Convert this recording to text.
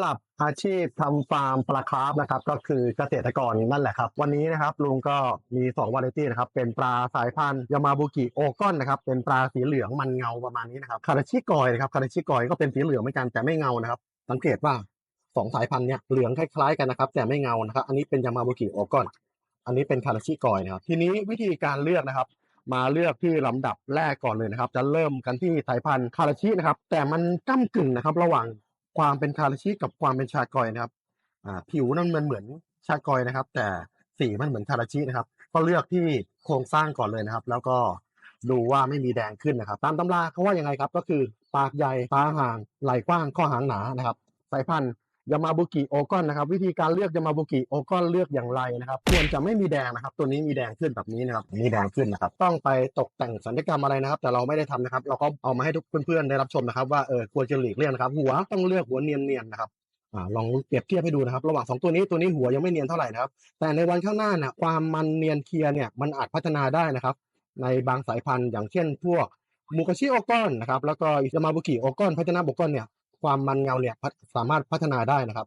สำหรับอาชีพทำฟาร์มปลาคร์ฟนะครับ ก็คือเกษตรกรนั่นแหละครับ วันนี้นะครับลุงก็มี2วาไรตี้นะครับ เป็นปลาสายพันธุ์ยามาบุกิโอกอนนะครับ เป็นปลาสีเหลืองมันเงาประมาณนี้นะครับคาราชิกอยนะครับคาราชิกอยก็เป็นสีเหลืองเหมือนกันแต่ไม่เงานะครับ สังเกตว่าสองสายพันธุ์เนี่ยเหลืองคล้ายๆกันนะครับ แต่ไม่เงานะครับ อันนี้เป็นยามาบุกิโอกอน อันนี้เป็นคาราชิกอยนะครับ ทีนี้วิธีการเลือกนะครับมาเลือกที่ลำดับแรกก่อนเลยนะครับ จะเริ่มกันที่สายพันธุ์คาราชินะครับ แต่มันก้ากึ่งนะครับ ระหว่าง ความเป็นคาราชิกับความเป็นชากอยนะครับ อ่า ผิวนั่นมันเหมือนชากอยนะครับ แต่สีมันเหมือนคาราชินะครับ ก็เลือกที่โครงสร้างก่อนเลยนะครับ แล้วก็ดูว่าไม่มีแดงขึ้นนะครับ ตามตำราเขาว่ายังไงครับ ก็คือปากใหญ่ตาห่างไหล่กว้างข้อหางหนานะครับ สายพันธุ์ ยามาบุกิโอกอนนะครับ วิธีการเลือกยามาบุกิโอกอนเลือกอย่างไรนะครับควรจะไม่มีแดงนะครับ ตัวนี้มีแดงขึ้นแบบนี้นะครับมีแดงขึ้นนะครับ ต้องไปตกแต่งสัญญกรรมอะไรนะครับ แต่เราไม่ได้ทำนะครับ เราก็เอามาให้ทุกเพื่อนๆได้รับชมนะครับ ว่าเออควรจะหลีกเลี่ยงนะครับ หัวต้องเลือกหัวเนียนๆนะครับอ่าลองเปรียบเทียบให้ดูนะครับ ระหว่างสองตัวนี้ตัวนี้หัวยังไม่เนียนเท่าไหร่นะครับ แต่ในวันข้างหน้าเนี่ยความมันเนียนเคลียร์เนี่ยมันอาจพัฒนาได้นะครับ ในบางสายพันธุ์อย่างเช่น พวกมูกาชิโอกอนนะครับแล้วก็ยามาบุกิโอกอนพัฒนาโบกอนเนี่ย ความมันเงาเนี่ยสามารถพัฒนาได้นะครับ